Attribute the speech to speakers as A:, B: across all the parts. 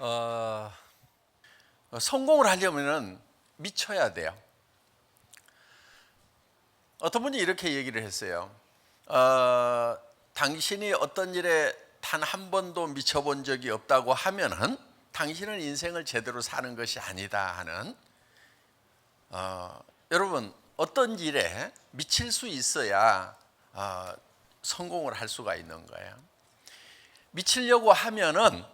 A: 어, 성공을 하려면은 미쳐야 돼요. 어떤 분이 이렇게 얘기를 했어요. 어, 당신이 어떤 일에 단 한 번도 미쳐본 적이 없다고 하면은 당신은 인생을 제대로 사는 것이 아니다 하는 어, 여러분 어떤 일에 미칠 수 있어야 어, 성공을 할 수가 있는 거예요. 미치려고 하면은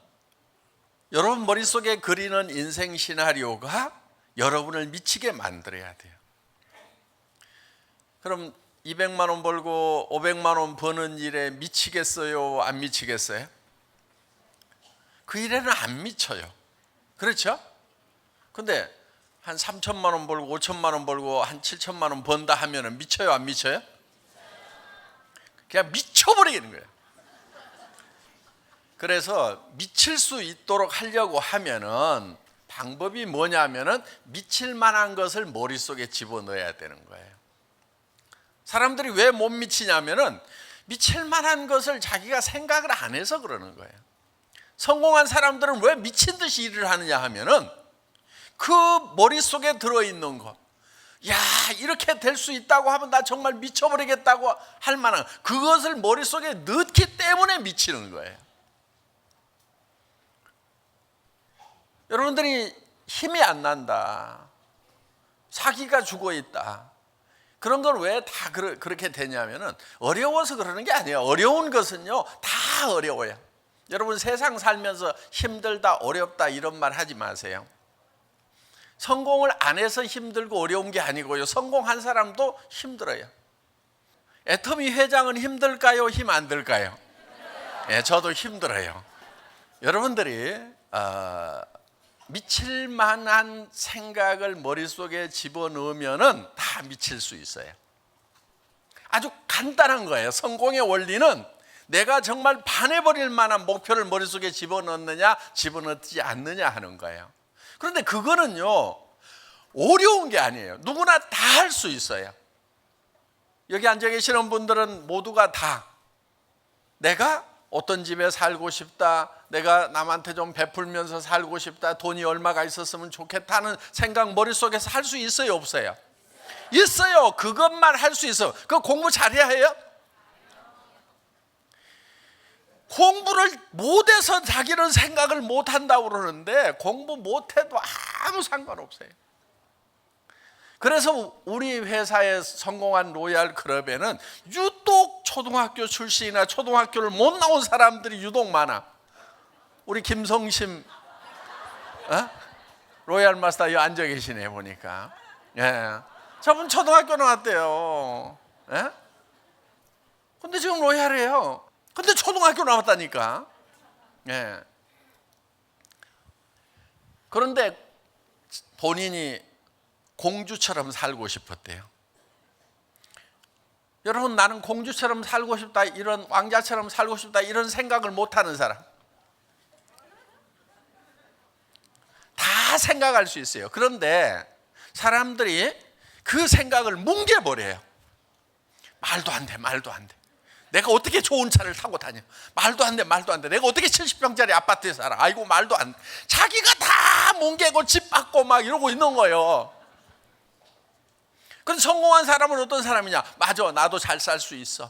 A: 여러분 머릿속에 그리는 인생 시나리오가 여러분을 미치게 만들어야 돼요. 그럼 200만 원 벌고 500만 원 버는 일에 미치겠어요? 안 미치겠어요? 그 일에는 안 미쳐요. 그렇죠? 근데 한 3천만 원 벌고 5천만 원 벌고 한 7천만 원 번다 하면은 미쳐요? 안 미쳐요? 그냥 미쳐 버리는 거예요. 그래서 미칠 수 있도록 하려고 하면은 방법이 뭐냐면은 미칠 만한 것을 머릿속에 집어넣어야 되는 거예요. 사람들이 왜 못 미치냐면은 미칠 만한 것을 자기가 생각을 안 해서 그러는 거예요. 성공한 사람들은 왜 미친 듯이 일을 하느냐 하면은 그 머릿속에 들어 있는 것. 야, 이렇게 될 수 있다고 하면 나 정말 미쳐버리겠다고 할 만한 그것을 머릿속에 넣기 때문에 미치는 거예요. 여러분들이 힘이 안 난다. 사기가 죽어 있다. 그런 걸 왜 다 그렇게 되냐면은 어려워서 그러는 게 아니에요. 어려운 것은요, 다 어려워요. 여러분 세상 살면서 힘들다, 어렵다 이런 말 하지 마세요. 성공을 안 해서 힘들고 어려운 게 아니고요. 성공한 사람도 힘들어요. 애터미 회장은 힘들까요? 힘 안 들까요? 예, 저도 힘들어요. 여러분들이 어, 미칠 만한 생각을 머릿속에 집어넣으면은 다 미칠 수 있어요. 아주 간단한 거예요. 성공의 원리는 내가 정말 반해버릴 만한 목표를 머릿속에 집어넣느냐, 집어넣지 않느냐 하는 거예요. 그런데 그거는요, 어려운 게 아니에요. 누구나 다 할 수 있어요. 여기 앉아 계시는 분들은 모두가 다 내가 어떤 집에 살고 싶다. 내가 남한테 좀 베풀면서 살고 싶다. 돈이 얼마가 있었으면 좋겠다는 생각 머릿속에서 할 수 있어요, 없어요? 있어요. 그것만 할 수 있어. 그 공부 잘해야 해요? 공부를 못해서 자기는 생각을 못한다고 그러는데 공부 못해도 아무 상관없어요. 그래서 우리 회사에 성공한 로얄 클럽에는 유독 초등학교 출신이나 초등학교를 못 나온 사람들이 유독 많아. 우리 김성심 어? 로얄 마스터 여기 앉아 계시네 보니까. 예. 저분 초등학교 나왔대요. 예? 근데 지금 로얄이에요. 근데 초등학교 나왔다니까. 예. 그런데 본인이 공주처럼 살고 싶었대요. 여러분 나는 공주처럼 살고 싶다 이런 왕자처럼 살고 싶다 이런 생각을 못 하는 사람 다 생각할 수 있어요. 그런데 사람들이 그 생각을 뭉개 버려요. 말도 안 돼. 말도 안 돼. 내가 어떻게 좋은 차를 타고 다녀? 말도 안 돼, 말도 안 돼. 내가 어떻게 70평짜리 아파트에 살아? 아이고, 말도 안 돼. 자기가 다 뭉개고 집 받고 막 이러고 있는 거예요. 근데 성공한 사람은 어떤 사람이냐? 맞아, 나도 잘 살 수 있어.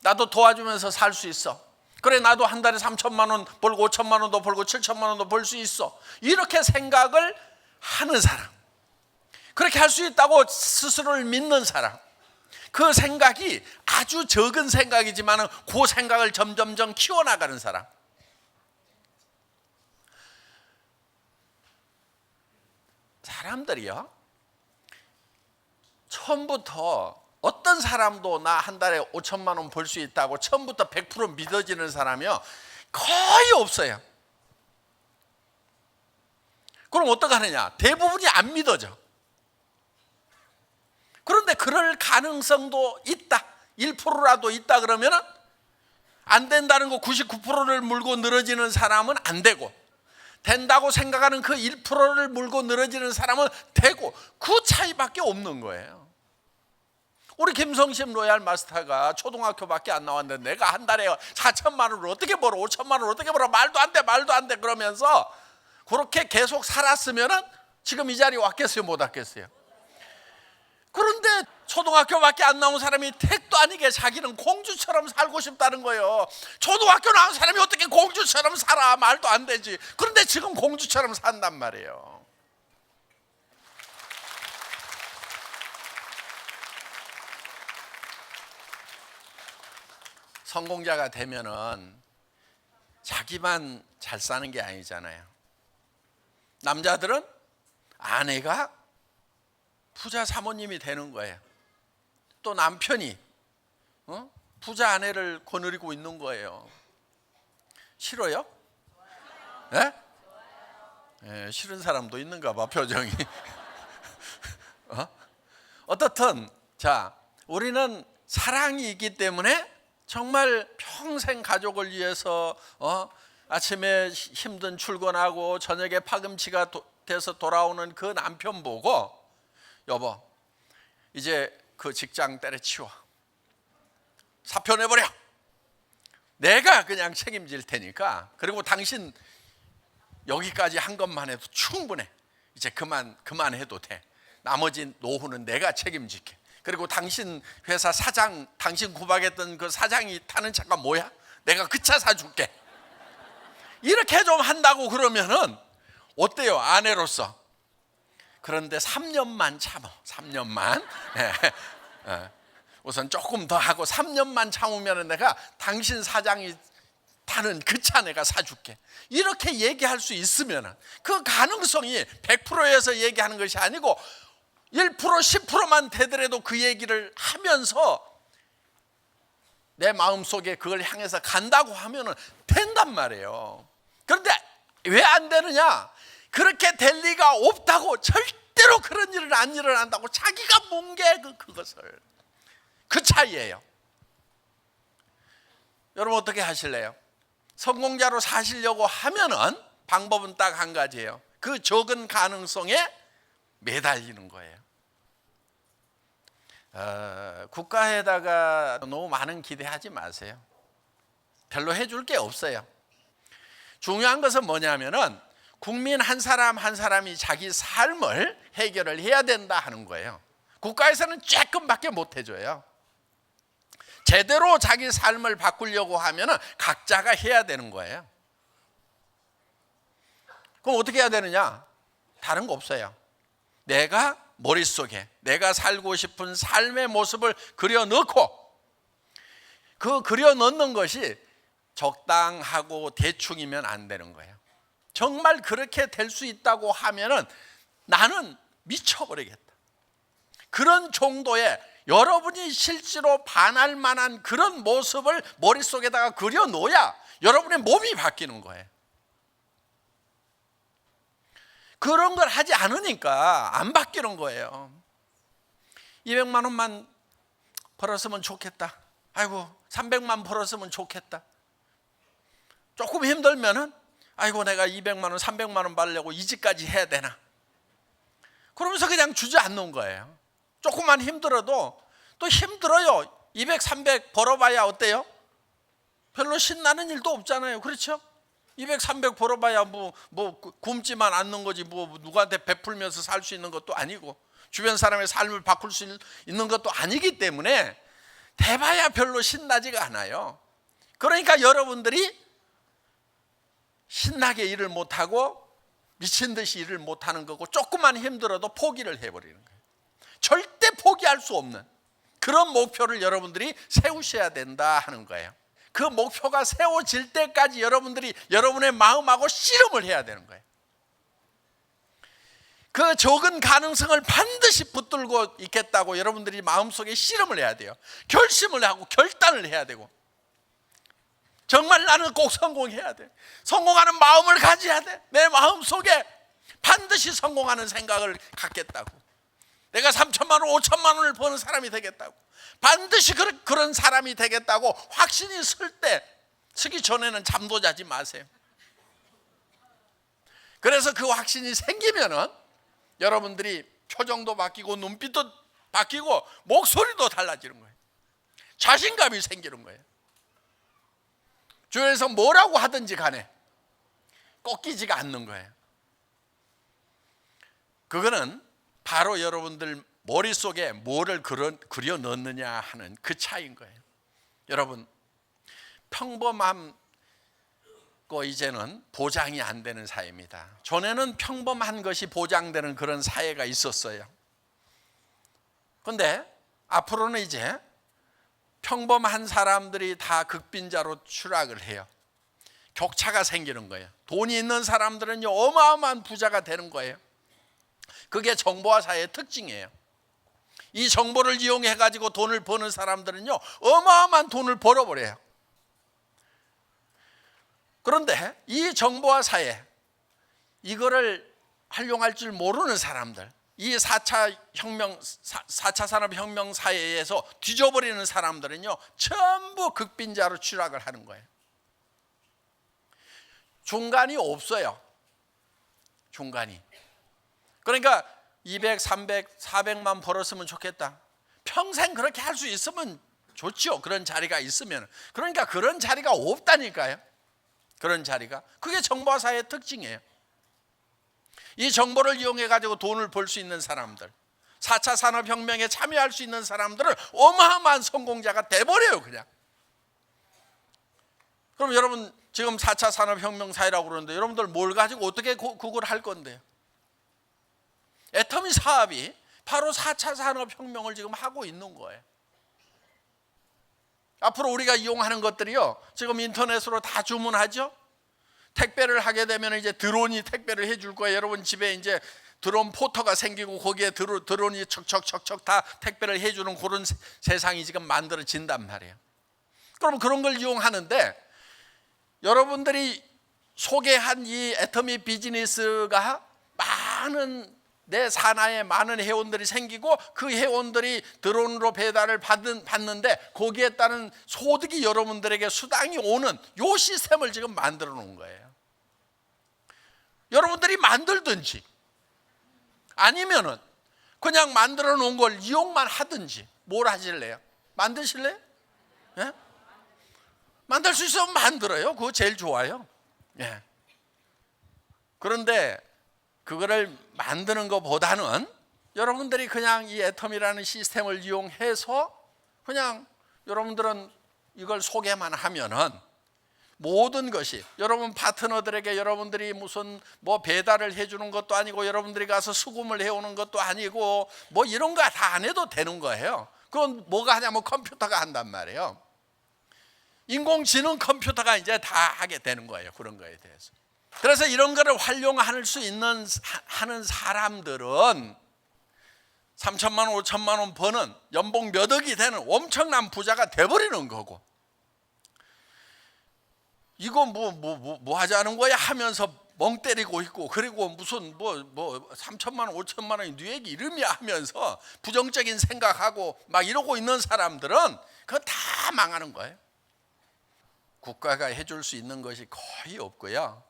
A: 나도 도와주면서 살 수 있어. 그래, 나도 한 달에 3천만 원 벌고 5천만 원도 벌고 7천만 원도 벌 수 있어. 이렇게 생각을 하는 사람. 그렇게 할 수 있다고 스스로를 믿는 사람. 그 생각이 아주 적은 생각이지만 그 생각을 점점점 키워나가는 사람. 사람들이요. 처음부터 어떤 사람도 나 한 달에 5천만 원 벌 수 있다고 처음부터 100% 믿어지는 사람이요. 거의 없어요. 그럼 어떡하느냐? 대부분이 안 믿어져. 그런데 그럴 가능성도 있다. 1%라도 있다 그러면은 안 된다는 거 99%를 물고 늘어지는 사람은 안 되고 된다고 생각하는 그 1%를 물고 늘어지는 사람은 되고 그 차이밖에 없는 거예요. 우리 김성심 로얄 마스터가 초등학교밖에 안 나왔는데 내가 한 달에 4천만 원을 어떻게 벌어? 5천만 원을 어떻게 벌어? 말도 안 돼 말도 안 돼 그러면서 그렇게 계속 살았으면은 지금 이 자리에 왔겠어요? 못 왔겠어요 그런데 초등학교밖에 안 나온 사람이 택도 아니게 자기는 공주처럼 살고 싶다는 거예요. 초등학교 나온 사람이 어떻게 공주처럼 살아? 말도 안 되지. 그런데 지금 공주처럼 산단 말이에요. 성공자가 되면은 자기만 잘 사는 게 아니잖아요. 남자들은 아내가 부자 사모님이 되는 거예요. 또 남편이 어? 부자 아내를 거느리고 있는 거예요. 싫어요? 예? 예, 싫은 사람도 있는가 봐 표정이. 어? 어떻든 자 우리는 사랑이 있기 때문에 정말 평생 가족을 위해서 어? 아침에 힘든 출근하고 저녁에 파김치가 도- 돼서 돌아오는 그 남편 보고 여보 이제 그 직장 때려치워. 사표 내버려. 내가 그냥 책임질 테니까. 그리고 당신 여기까지 한 것만 해도 충분해. 이제 그만 그만해도 돼. 나머지 노후는 내가 책임질게. 그리고 당신 회사 사장 당신 구박했던 그 사장이 타는 차가 뭐야? 내가 그 차 사줄게. 이렇게 좀 한다고 그러면은 어때요 아내로서 그런데 3년만 참어. 3년만. 예. 우선 조금 더 하고 3년만 참으면 내가 당신 사장이 타는 그 차 내가 사줄게. 이렇게 얘기할 수 있으면 그 가능성이 100%에서 얘기하는 것이 아니고 1% 10%만 되더라도 그 얘기를 하면서 내 마음속에 그걸 향해서 간다고 하면 된단 말이에요. 그런데 왜 안 되느냐 그렇게 될 리가 없다고 절대로 그런 일은 안 일어난다고 자기가 뭉개 그 그것을 그 차이예요 여러분 어떻게 하실래요? 성공자로 사시려고 하면은 방법은 딱 한 가지예요. 그 적은 가능성에 매달리는 거예요. 어, 국가에다가 너무 많은 기대하지 마세요. 별로 해줄 게 없어요. 중요한 것은 뭐냐면은 국민 한 사람 한 사람이 자기 삶을 해결을 해야 된다 하는 거예요. 국가에서는 조금밖에 못 해줘요. 제대로 자기 삶을 바꾸려고 하면은 각자가 해야 되는 거예요. 그럼 어떻게 해야 되느냐? 다른 거 없어요. 내가 머릿속에 내가 살고 싶은 삶의 모습을 그려 넣고 그 그려 넣는 것이 적당하고 대충이면 안 되는 거예요. 정말 그렇게 될 수 있다고 하면은 나는 미쳐버리겠다. 그런 정도의 여러분이 실제로 반할 만한 그런 모습을 머릿속에다가 그려 놓아야 여러분의 몸이 바뀌는 거예요. 그런 걸 하지 않으니까 안 바뀌는 거예요. 200만 원만 벌었으면 좋겠다. 아이고, 300만 벌었으면 좋겠다. 조금 힘들면은 아이고 내가 200만 원, 300만 원 받으려고 이 집까지 해야 되나? 그러면서 그냥 주저앉는 거예요. 조금만 힘들어도 또 힘들어요. 200, 300 벌어봐야 어때요? 별로 신나는 일도 없잖아요. 그렇죠? 200, 300 벌어봐야 뭐, 뭐 굶지만 않는 거지 뭐 누구한테 베풀면서 살 수 있는 것도 아니고 주변 사람의 삶을 바꿀 수 있는 것도 아니기 때문에 대봐야 별로 신나지가 않아요. 그러니까 여러분들이 신나게 일을 못하고 미친 듯이 일을 못하는 거고 조금만 힘들어도 포기를 해버리는 거예요. 절대 포기할 수 없는 그런 목표를 여러분들이 세우셔야 된다 하는 거예요. 그 목표가 세워질 때까지 여러분들이 여러분의 마음하고 씨름을 해야 되는 거예요. 그 적은 가능성을 반드시 붙들고 있겠다고 여러분들이 마음속에 씨름을 해야 돼요. 결심을 하고 결단을 해야 되고 정말 나는 꼭 성공해야 돼. 성공하는 마음을 가져야 돼. 내 마음 속에 반드시 성공하는 생각을 갖겠다고. 내가 3천만 원, 5천만 원을 버는 사람이 되겠다고. 반드시 그런, 그런 사람이 되겠다고 확신이 쓸 때 쓰기 전에는 잠도 자지 마세요. 그래서 그 확신이 생기면은 여러분들이 표정도 바뀌고 눈빛도 바뀌고 목소리도 달라지는 거예요. 자신감이 생기는 거예요. 주위에서 뭐라고 하든지 간에 꺾이지가 않는 거예요. 그거는 바로 여러분들 머릿속에 뭐를 그려, 그려 넣느냐 하는 그 차이인 거예요. 여러분 평범함 거 이제는 보장이 안 되는 사회입니다. 전에는 평범한 것이 보장되는 그런 사회가 있었어요. 근데 앞으로는 이제 평범한 사람들이 다 극빈자로 추락을 해요. 격차가 생기는 거예요. 돈이 있는 사람들은요 어마어마한 부자가 되는 거예요. 그게 정보화 사회의 특징이에요. 이 정보를 이용해 가지고 돈을 버는 사람들은요 어마어마한 돈을 벌어버려요. 그런데 이 정보화 사회 이거를 활용할 줄 모르는 사람들 이 4차 혁명 4차 산업 혁명 사회에서 뒤져버리는 사람들은요 전부 극빈자로 추락을 하는 거예요. 중간이 없어요. 중간이. 그러니까 200, 300, 400만 벌었으면 좋겠다. 평생 그렇게 할 수 있으면 좋죠. 그런 자리가 있으면. 그러니까 그런 자리가 없다니까요. 그런 자리가. 그게 정보화 사회의 특징이에요. 이 정보를 이용해 가지고 돈을 벌 수 있는 사람들. 4차 산업혁명에 참여할 수 있는 사람들은 어마어마한 성공자가 돼버려요, 그냥. 그럼 여러분, 지금 4차 산업혁명 사회라고 그러는데 여러분들 뭘 가지고 어떻게 고- 그걸 할 건데요? 애터미 사업이 바로 4차 산업혁명을 지금 하고 있는 거예요. 앞으로 우리가 이용하는 것들이요. 지금 인터넷으로 다 주문하죠. 택배를 하게 되면 이제 드론이 택배를 해줄 거예요. 여러분 집에 이제 드론 포터가 생기고 거기에 드론, 드론이 척척척척 다 택배를 해주는 그런 세- 세상이 지금 만들어진단 말이에요. 그럼 그런 걸 이용하는데 여러분들이 소개한 이 애터미 비즈니스가 많은 내 산하에 많은 회원들이 생기고 그 회원들이 드론으로 배달을 받은, 받는데 거기에 따른 소득이 여러분들에게 수당이 오는 요 시스템을 지금 만들어 놓은 거예요. 여러분들이 만들든지 아니면은 그냥 만들어 놓은 걸 이용만 하든지 뭘 하실래요? 만드실래요? 예? 만들 수 있으면 만들어요. 그거 제일 좋아요. 예. 그런데 그거를 만드는 것보다는 여러분들이 그냥 이 애텀이라는 시스템을 이용해서 그냥 여러분들은 이걸 소개만 하면은 모든 것이 여러분 파트너들에게 여러분들이 무슨 뭐 배달을 해주는 것도 아니고 여러분들이 가서 수금을 해오는 것도 아니고 뭐 이런 거 다 안 해도 되는 거예요. 그건 뭐가 하냐면 컴퓨터가 한단 말이에요. 인공지능 컴퓨터가 이제 다 하게 되는 거예요. 그런 거에 대해서. 그래서 이런 거를 활용할 수 있는 사- 하는 사람들은 3천만 원, 5천만 원 버는 연봉 몇 억이 되는 엄청난 부자가 돼버리는 거고 이거 뭐 뭐 뭐 뭐 하자는 거야 하면서 멍 때리고 있고 그리고 무슨 뭐 뭐 3천만 원, 5천만 원이 네 얘기 이름이야 하면서 부정적인 생각하고 막 이러고 있는 사람들은 그거 다 망하는 거예요. 국가가 해줄 수 있는 것이 거의 없고요.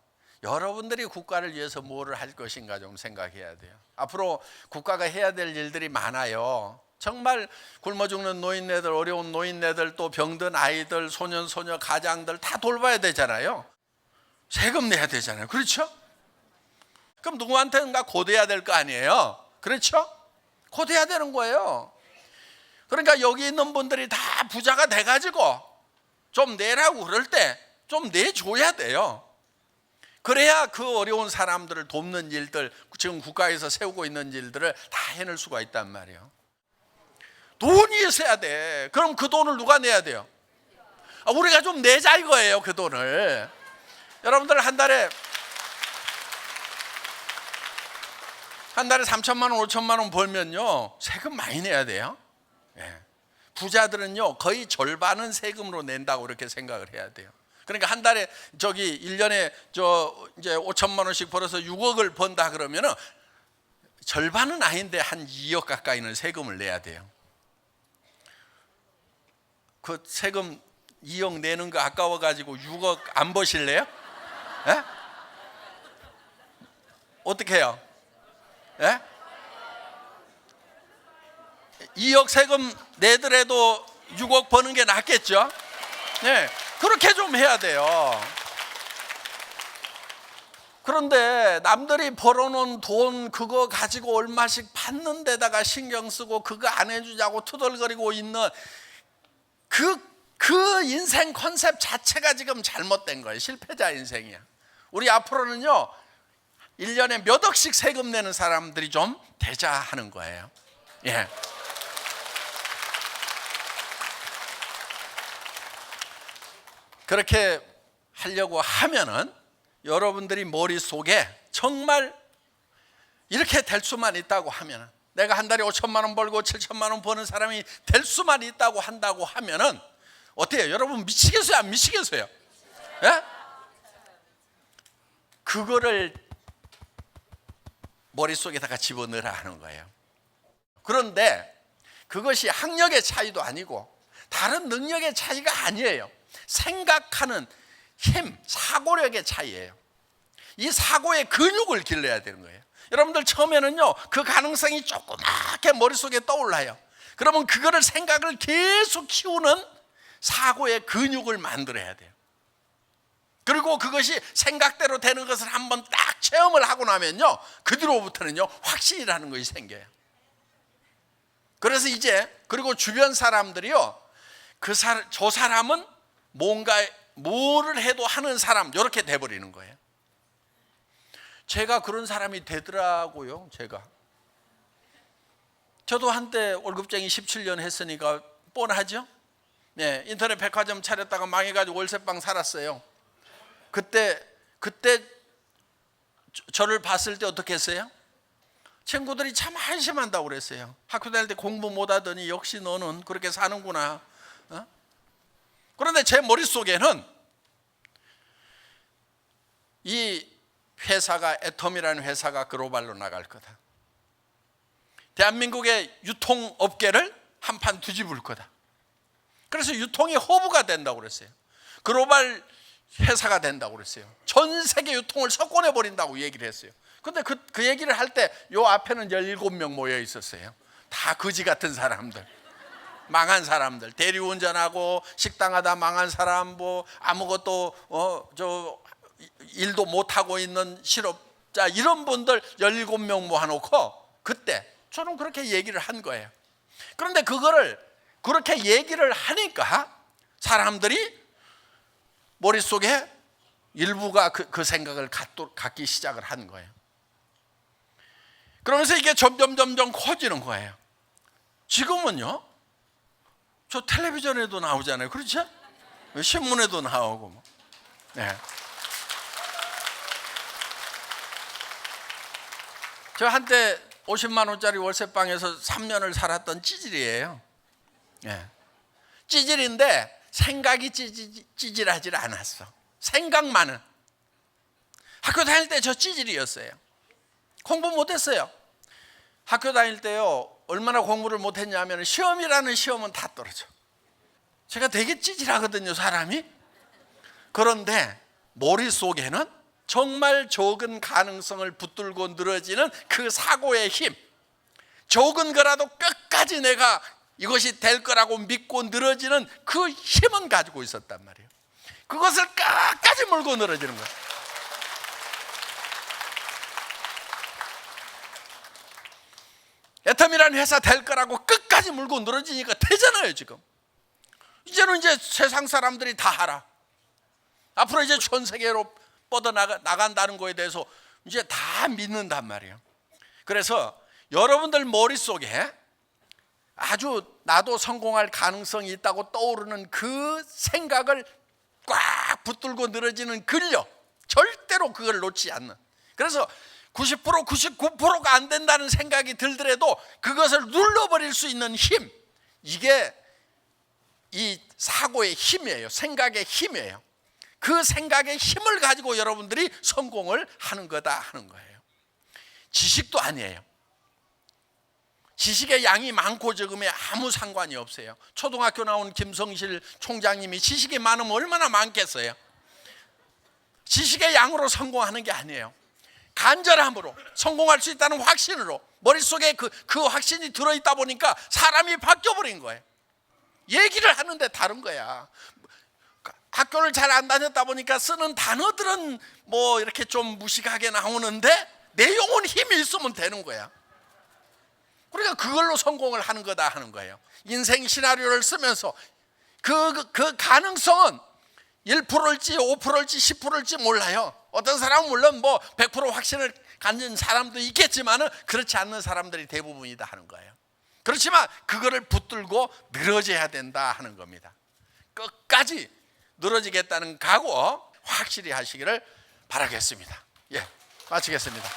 A: 여러분들이 국가를 위해서 뭐를 할 것인가 좀 생각해야 돼요. 앞으로 국가가 해야 될 일들이 많아요. 정말 굶어 죽는 노인네들, 어려운 노인네들, 또 병든 아이들, 소년, 소녀, 가장들 다 돌봐야 되잖아요. 세금 내야 되잖아요. 그렇죠? 그럼 누구한테는가 고대야 될 거 아니에요. 그렇죠? 고대야 되는 거예요. 그러니까 여기 있는 분들이 다 부자가 돼가지고 좀 내라고 그럴 때 좀 내줘야 돼요. 그래야 그 어려운 사람들을 돕는 일들, 지금 국가에서 세우고 있는 일들을 다 해낼 수가 있단 말이에요. 돈이 있어야 돼. 그럼 그 돈을 누가 내야 돼요? 아, 우리가 좀 내자 이거예요, 그 돈을. 여러분들 한 달에 한 달에 3천만 원, 5천만 원 벌면요 세금 많이 내야 돼요. 예. 부자들은요 거의 절반은 세금으로 낸다고 그렇게 생각을 해야 돼요. 그러니까 한 달에 저기 1년에 저 이제 5천만 원씩 벌어서 6억을 번다 그러면은 절반은 아닌데 한 2억 가까이는 세금을 내야 돼요. 그 세금 2억 내는 거 아까워 가지고 6억 안 버실래요? 예? 어떻게 해요? 예? 2억 세금 내더라도 6억 버는 게 낫겠죠? 네, 그렇게 좀 해야 돼요. 그런데 남들이 벌어놓은 돈 그거 가지고 얼마씩 받는 데다가 신경 쓰고 그거 안 해주자고 투덜거리고 있는 그, 그 인생 컨셉 자체가 지금 잘못된 거예요. 실패자 인생이야. 우리 앞으로는요, 1년에 몇 억씩 세금 내는 사람들이 좀 되자 하는 거예요. 예. 그렇게 하려고 하면은 여러분들이 머릿속에 정말 이렇게 될 수만 있다고 하면은 내가 한 달에 5천만 원 벌고 7천만 원 버는 사람이 될 수만 있다고 한다고 하면은 어때요? 여러분 미치겠어요? 안 미치겠어요? 예? 그거를 머릿속에다가 집어넣으라 하는 거예요. 그런데 그것이 학력의 차이도 아니고 다른 능력의 차이가 아니에요. 생각하는 힘, 사고력의 차이예요. 이 사고의 근육을 길러야 되는 거예요. 여러분들 처음에는요, 그 가능성이 조그맣게 머릿속에 떠올라요. 그러면 그거를 생각을 계속 키우는 사고의 근육을 만들어야 돼요. 그리고 그것이 생각대로 되는 것을 한번 딱 체험을 하고 나면요, 그 뒤로부터는요, 확신이라는 것이 생겨요. 그래서 이제, 그리고 주변 사람들이요, 그 사, 저 사람은 뭔가, 뭐를 해도 하는 사람, 이렇게 돼버리는 거예요. 제가 그런 사람이 되더라고요, 제가. 저도 한때 월급쟁이 17년 했으니까 뻔하죠? 네, 인터넷 백화점 차렸다가 망해가지고 월세방 살았어요. 그때, 그때 저- 저를 봤을 때 어떻게 했어요? 친구들이 참 한심한다고 그랬어요. 학교 다닐 때 공부 못하더니 역시 너는 그렇게 사는구나. 어? 그런데 제 머릿속에는 이 회사가 애텀이라는 회사가 글로벌로 나갈 거다. 대한민국의 유통업계를 한판 뒤집을 거다. 그래서 유통이 허브가 된다고 그랬어요. 글로벌 회사가 된다고 그랬어요. 전 세계 유통을 석권해 버린다고 얘기를 했어요. 근데 그, 그 얘기를 할 때 요 앞에는 17명 모여 있었어요. 다 거지 같은 사람들. 망한 사람들. 대리운전하고 식당하다 망한 사람 뭐 아무것도 어 저 일도 못 하고 있는 실업자 이런 분들 17명 모아 놓고 그때 저는 그렇게 얘기를 한 거예요. 그런데 그거를 그렇게 얘기를 하니까 사람들이 머릿속에 일부가 그, 그 생각을 갖도, 갖기 시작을 한 거예요. 그러면서 이게 점점 점점 커지는 거예요. 지금은요, 저 텔레비전에도 나오잖아요. 그렇죠? 신문에도 나오고. 뭐. 네. 저 한때 50만 원짜리 월세방에서 3년을 살았던 찌질이에요. 예. 찌질인데 생각이 찌질, 찌질하지 않았어. 생각만은. 학교 다닐 때 저 찌질이었어요. 공부 못했어요. 학교 다닐 때요 얼마나 공부를 못했냐면 시험이라는 시험은 다 떨어져. 제가 되게 찌질하거든요 사람이. 그런데 머릿속에는 정말 적은 가능성을 붙들고 늘어지는 그 사고의 힘. 적은 거라도 끝까지 내가 이것이 될 거라고 믿고 늘어지는 그 힘은 가지고 있었단 말이에요. 그것을 끝까지 물고 늘어지는 거예요. 애텀이라는 회사 될 거라고 끝까지 물고 늘어지니까 되잖아요, 지금. 이제는 이제 세상 사람들이 다 알아. 앞으로 이제 전 세계로 뻗어 나가, 나간다는 거에 대해서 이제 다 믿는단 말이에요. 그래서 여러분들 머릿속에 아주 나도 성공할 가능성이 있다고 떠오르는 그 생각을 꽉 붙들고 늘어지는 근력 절대로 그걸 놓지 않는 그래서 90% 99%가 안 된다는 생각이 들더라도 그것을 눌러버릴 수 있는 힘 이게 이 사고의 힘이에요 생각의 힘이에요 그 생각의 힘을 가지고 여러분들이 성공을 하는 거다 하는 거예요 지식도 아니에요 지식의 양이 많고 적음에 아무 상관이 없어요. 초등학교 나온 김성실 총장님이 지식이 많으면 얼마나 많겠어요? 지식의 양으로 성공하는 게 아니에요. 간절함으로 성공할 수 있다는 확신으로 머릿속에 그, 그 확신이 들어있다 보니까 사람이 바뀌어버린 거예요. 얘기를 하는데 다른 거야. 학교를 잘 안 다녔다 보니까 쓰는 단어들은 뭐 이렇게 좀 무식하게 나오는데 내용은 힘이 있으면 되는 거야. 그러니까 그걸로 성공을 하는 거다 하는 거예요. 인생 시나리오를 쓰면서 그, 그, 그 가능성은 1%일지 5%일지 10%일지 몰라요. 어떤 사람은 물론 뭐 100% 확신을 갖는 사람도 있겠지만은 그렇지 않는 사람들이 대부분이다 하는 거예요. 그렇지만 그거를 붙들고 늘어져야 된다 하는 겁니다. 끝까지 늘어지겠다는 각오 확실히 하시기를 바라겠습니다. 예, 마치겠습니다.